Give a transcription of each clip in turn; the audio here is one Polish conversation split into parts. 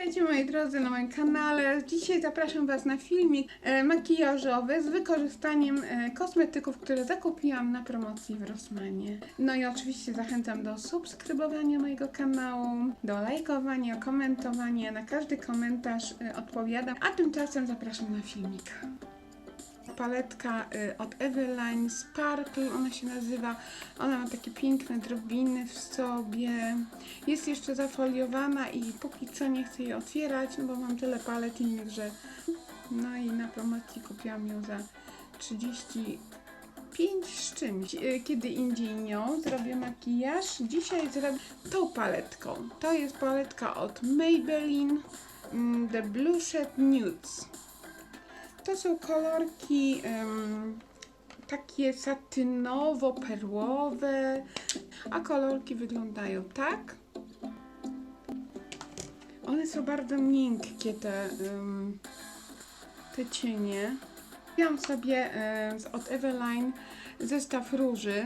Witajcie moi drodzy na moim kanale. Dzisiaj zapraszam Was na filmik e, makijażowy z wykorzystaniem e, kosmetyków, które zakupiłam na promocji w Rossmanie. No i oczywiście zachęcam do subskrybowania mojego kanału, do lajkowania, komentowania. Na każdy komentarz e, odpowiadam, a tymczasem zapraszam na filmik paletka y, od Eveline Sparkle, ona się nazywa. Ona ma takie piękne drobiny w sobie. Jest jeszcze zafoliowana i póki co nie chcę jej otwierać, no bo mam tyle palet innych, że... No i na promocji kupiłam ją za 35 z czymś. Y, Kiedy indziej nią zrobię makijaż. Dzisiaj zrobię tą paletką. To jest paletka od Maybelline mm, The Blue Shade Nudes. To są kolorki em, takie satynowo-perłowe, a kolorki wyglądają tak. One są bardzo miękkie, te, em, te cienie. Kupiłam sobie e, z- od Eveline zestaw róży.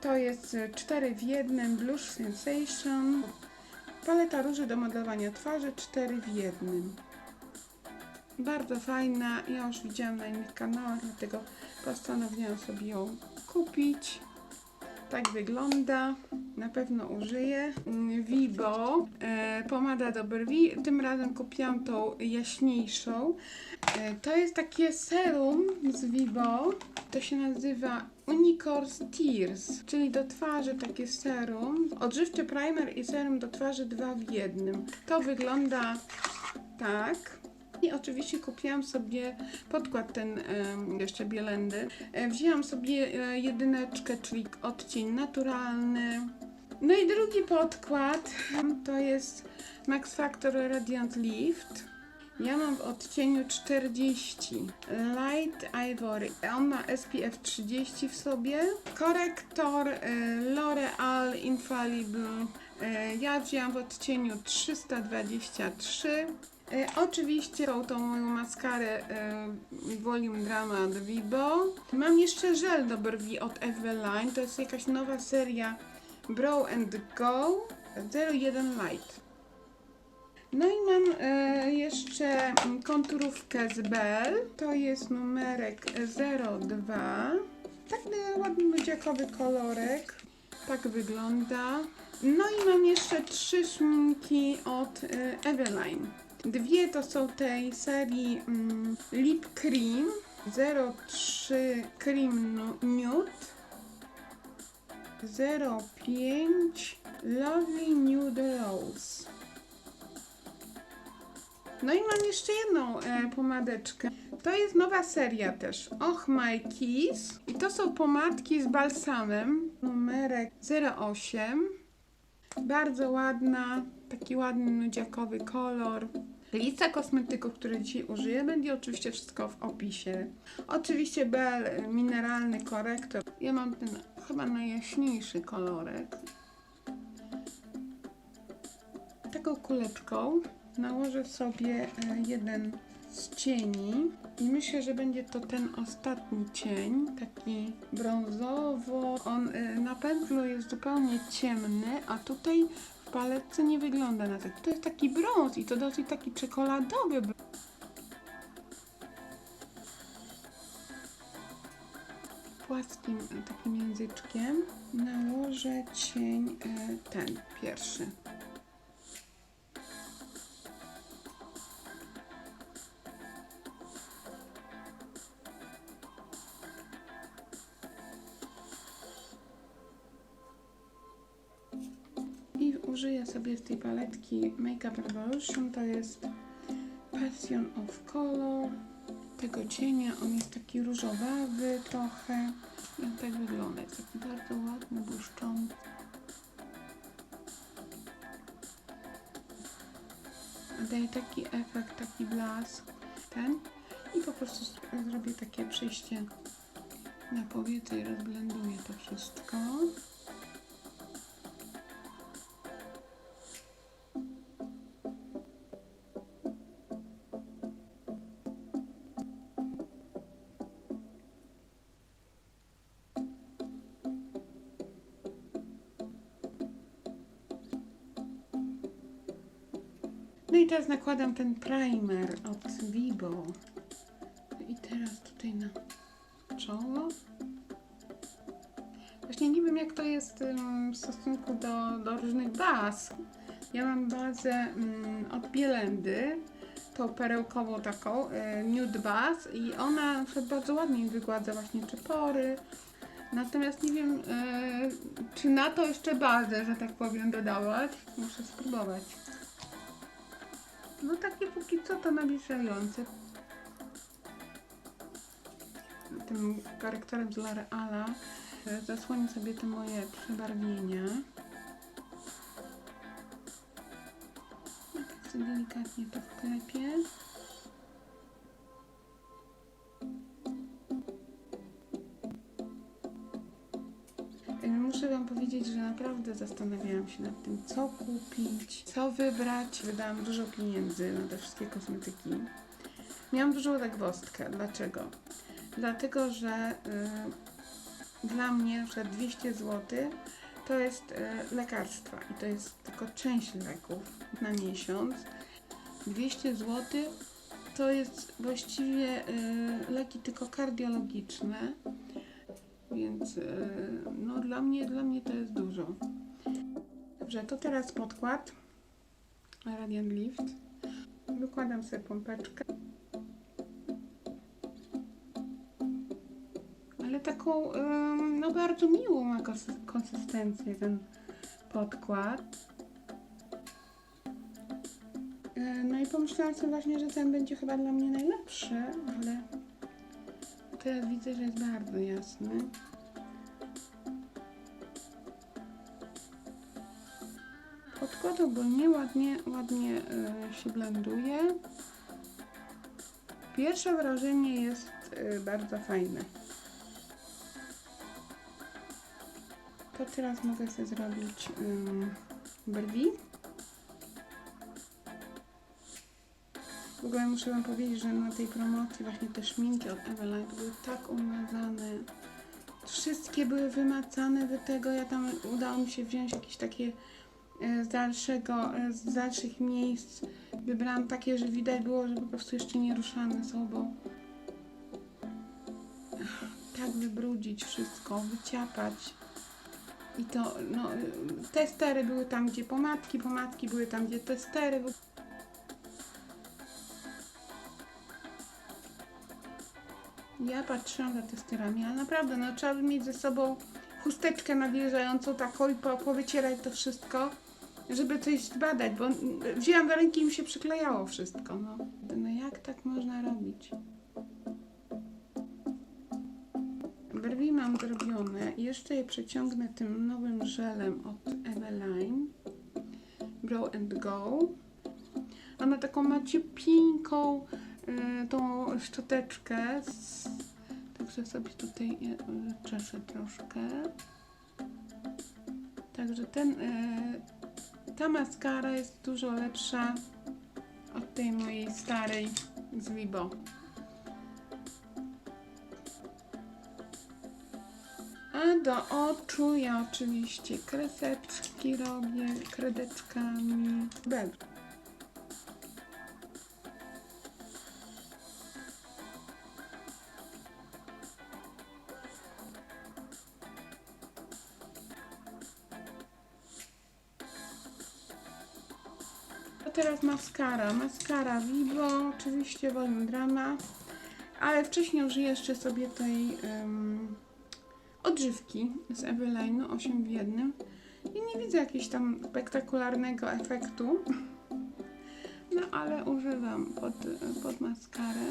To jest 4 w 1 Blush Sensation. Paleta róży do modelowania twarzy 4 w 1. Bardzo fajna. Ja już widziałam na innych kanałach, dlatego postanowiłam sobie ją kupić. Tak wygląda. Na pewno użyję. Vibo, e, pomada do brwi. Tym razem kupiłam tą jaśniejszą. E, to jest takie serum z Vibo. To się nazywa Unicorn Tears, czyli do twarzy takie serum. Odżywczy primer i serum do twarzy dwa w jednym. To wygląda tak. I oczywiście kupiłam sobie podkład ten jeszcze bielendy. E, wzięłam sobie e, jedyneczkę, czyli odcień naturalny. No i drugi podkład to jest Max Factor Radiant Lift. Ja mam w odcieniu 40 Light Ivory. On ma SPF 30 w sobie. Korektor e, L'Oreal Infallible. E, ja wzięłam w odcieniu 323. E, oczywiście tą, tą moją maskarę e, Volume Drama od Vibo. Mam jeszcze żel do brwi od Eveline. To jest jakaś nowa seria Brow and Go 01 Light. No i mam e, jeszcze konturówkę z Bell. To jest numerek 02. Taki ładny miedziakowy kolorek. Tak wygląda. No i mam jeszcze trzy szminki od e, Eveline. Dwie to są tej serii mm, Lip Cream 03 Cream Nu- Nude 05 Lovely Nude Rose. No i mam jeszcze jedną e, pomadeczkę. To jest nowa seria też. Och My Kiss. I to są pomadki z balsamem. Numerek 08. Bardzo ładna, taki ładny nudziakowy kolor. Lista kosmetyków, które dzisiaj użyję, będzie oczywiście wszystko w opisie. Oczywiście Bell e, mineralny korektor. Ja mam ten chyba najjaśniejszy kolorek. Taką kuleczką nałożę sobie e, jeden z cieni i myślę, że będzie to ten ostatni cień, taki brązowo. On e, na pędzlu jest zupełnie ciemny, a tutaj w paletce nie wygląda na tak. To jest taki brąz i to dosyć taki czekoladowy. brąz. Płaskim takim języczkiem nałożę cień e, ten pierwszy. Użyję sobie z tej paletki Makeup Revolution. To jest Passion of Color. Tego cienia. On jest taki różowawy trochę. I on tak wygląda. Jest taki bardzo ładny, błyszczący. Daje taki efekt, taki blask. Ten. I po prostu zrobię takie przejście na powietrze i rozblenduję to wszystko. No i teraz nakładam ten primer od Vibo. I teraz tutaj na czoło. Właśnie nie wiem jak to jest w stosunku do, do różnych baz. Ja mam bazę ym, od Bielendy, tą perełkową taką, y, nude baz i ona bardzo ładnie wygładza właśnie czy pory. Natomiast nie wiem, y, czy na to jeszcze bazę, że tak powiem, dodawać. Muszę spróbować. No takie póki co to nabliżające. Tym korektorem z L'Oreala e, zasłonię sobie te moje przebarwienia. I tak delikatnie to Muszę Wam powiedzieć, że naprawdę zastanawiałam się nad tym, co kupić, co wybrać. Wydałam dużo pieniędzy na te wszystkie kosmetyki. Miałam dużą zagwozdkę. Dlaczego? Dlatego, że y, dla mnie, że 200 zł to jest y, lekarstwa i to jest tylko część leków na miesiąc. 200 zł to jest właściwie y, leki tylko kardiologiczne, więc y, no dla mnie, dla mnie to jest dużo. Dobrze, to teraz podkład Radiant Lift. Wykładam sobie pompeczkę. ale taką no bardzo miłą ma konsystencję ten podkład. Yy, No i pomyślałam sobie właśnie, że ten będzie chyba dla mnie najlepszy, ale teraz widzę, że jest bardzo jasny. Podkład ogólnie ładnie, ładnie się blenduje. Pierwsze wrażenie jest yy, bardzo fajne. To teraz mogę sobie zrobić brwi. W ogóle muszę wam powiedzieć, że na tej promocji właśnie te szminki od Eveline były tak umazane. Wszystkie były wymacane do tego. Ja tam udało mi się wziąć jakieś takie e, z dalszego, e, z dalszych miejsc. Wybrałam takie, że widać było, że po prostu jeszcze nie ruszane są, bo tak wybrudzić wszystko, wyciapać. I to, no, y, testery były tam, gdzie pomadki, pomadki były tam, gdzie testery. Ja patrzyłam za testerami, ale naprawdę, no, trzeba by mieć ze sobą chusteczkę nawilżającą taką i po, powycierać to wszystko, żeby coś zbadać, bo wzięłam do ręki i mi się przyklejało wszystko, no. No jak tak można robić? Brwi mam zrobione. Jeszcze je przeciągnę tym nowym żelem od Eveline. Grow and Go. Ona taką ma ciupinką y, tą szczoteczkę. Z, także sobie tutaj je czeszę troszkę. Także ten, y, ta maskara jest dużo lepsza od tej mojej starej z Vibo. A do oczu ja oczywiście kreseczki robię kredeczkami. Bel. Teraz maskara. Maskara Vivo, oczywiście Volume Drama. Ale wcześniej użyję jeszcze sobie tej em, odżywki z Eveline'u 8 w jednym i nie widzę jakiegoś tam spektakularnego efektu. No ale używam pod, pod maskarę.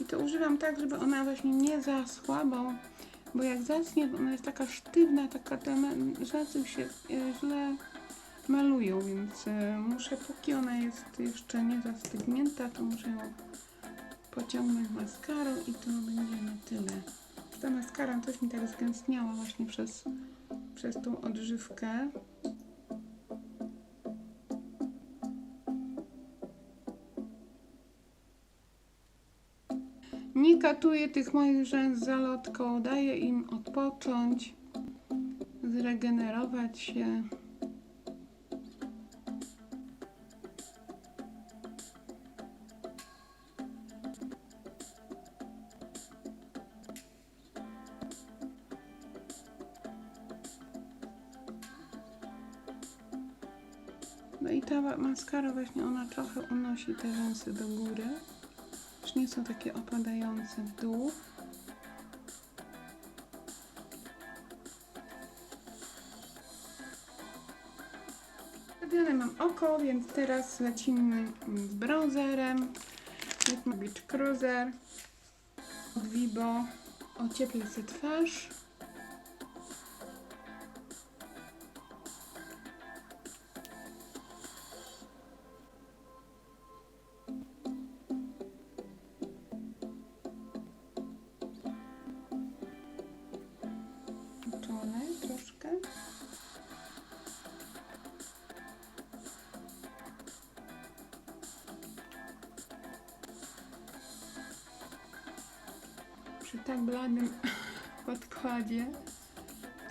I to używam tak, żeby ona właśnie nie zaschła, bo, bo jak zaschnie, ona jest taka sztywna, taka te me- rzęsy się e, źle malują, więc e, muszę, póki ona jest jeszcze nie zastygnięta, to muszę ją pociągnąć maskarą i to będzie na tyle. Ta maskara coś mi tak zgęstniała właśnie przez, przez tą odżywkę. Nie katuję tych moich rzęs zalotką, daję im odpocząć, zregenerować się. Maskara właśnie, ona trochę unosi te rzęsy do góry. Już nie są takie opadające w dół. Zrobione mam oko, więc teraz lecimy z bronzerem. Beach Cruiser od Vibo. Ocieplij sobie twarz. Przy tak bladym podkładzie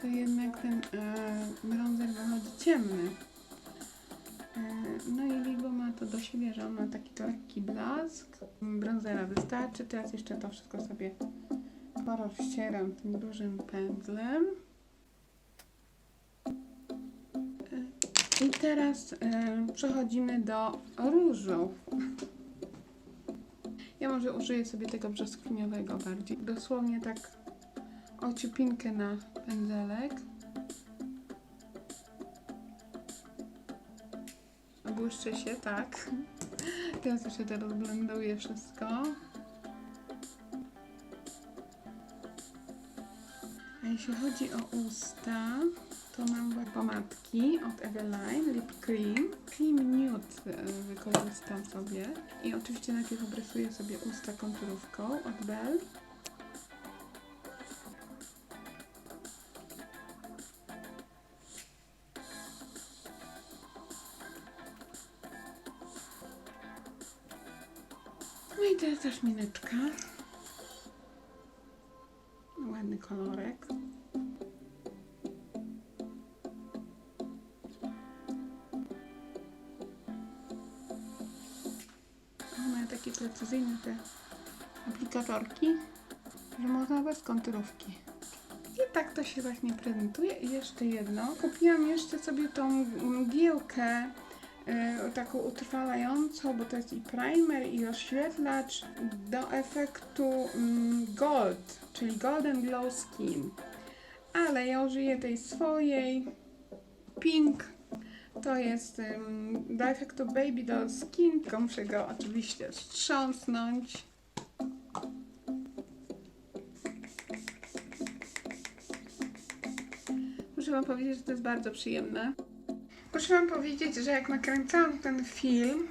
to jednak ten e, bronzer wychodzi ciemny. E, no i Libo ma to do siebie, że on ma taki lekki blask. Bronzera wystarczy. Teraz jeszcze to wszystko sobie porozcieram tym dużym pędzlem. E, I teraz e, przechodzimy do różów. Ja może użyję sobie tego brzoskwiniowego bardziej. Dosłownie tak ociupinkę na pędzelek. Błyszczy się, tak. Teraz jeszcze teraz blenduję wszystko. A jeśli chodzi o usta, to mam właśnie pomadki od Eveline Lip Cream. Cream Nude e, wykorzystam sobie. I oczywiście najpierw obrysuję sobie usta konturówką od Bell. No i teraz też mineczka. Ładny kolorek. Precyzyjne te aplikatorki, że można bez konturówki. I tak to się właśnie prezentuje. I jeszcze jedno. Kupiłam jeszcze sobie tą mgiełkę y, taką utrwalającą, bo to jest i primer, i oświetlacz do efektu mm, gold, czyli golden glow skin. Ale ja użyję tej swojej pink. To jest ym, do efektu baby doll skin, tylko muszę go oczywiście wstrząsnąć. Muszę wam powiedzieć, że to jest bardzo przyjemne. Muszę wam powiedzieć, że jak nakręcałam ten film,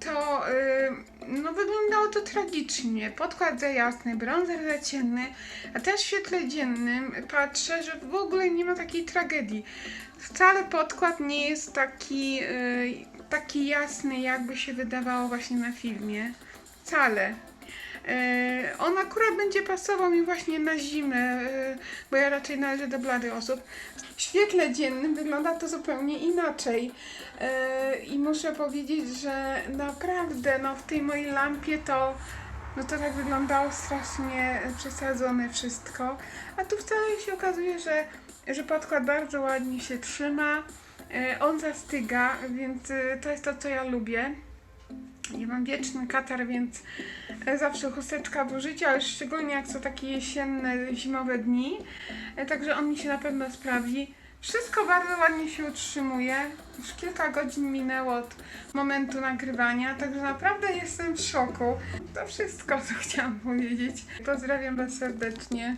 to yy, no wyglądało to tragicznie. Podkład za jasny, bronzer za ciemny, a też w świetle dziennym patrzę, że w ogóle nie ma takiej tragedii. Wcale podkład nie jest taki, yy, taki jasny, jakby się wydawało właśnie na filmie. Wcale. Yy, on akurat będzie pasował mi właśnie na zimę, yy, bo ja raczej należę do bladych osób. W świetle dziennym wygląda to zupełnie inaczej. I muszę powiedzieć, że naprawdę no, w tej mojej lampie to, no, to tak wyglądało strasznie przesadzone wszystko. A tu wcale się okazuje, że, że podkład bardzo ładnie się trzyma. Yy, on zastyga, więc yy, to jest to, co ja lubię. Ja mam wieczny katar, więc e, zawsze chusteczka w użyciu, ale szczególnie jak są takie jesienne, zimowe dni. E, Także on mi się na pewno sprawdzi. Wszystko bardzo ładnie się utrzymuje. Już kilka godzin minęło od momentu nagrywania, także naprawdę jestem w szoku. To wszystko, co chciałam powiedzieć. Pozdrawiam Was serdecznie.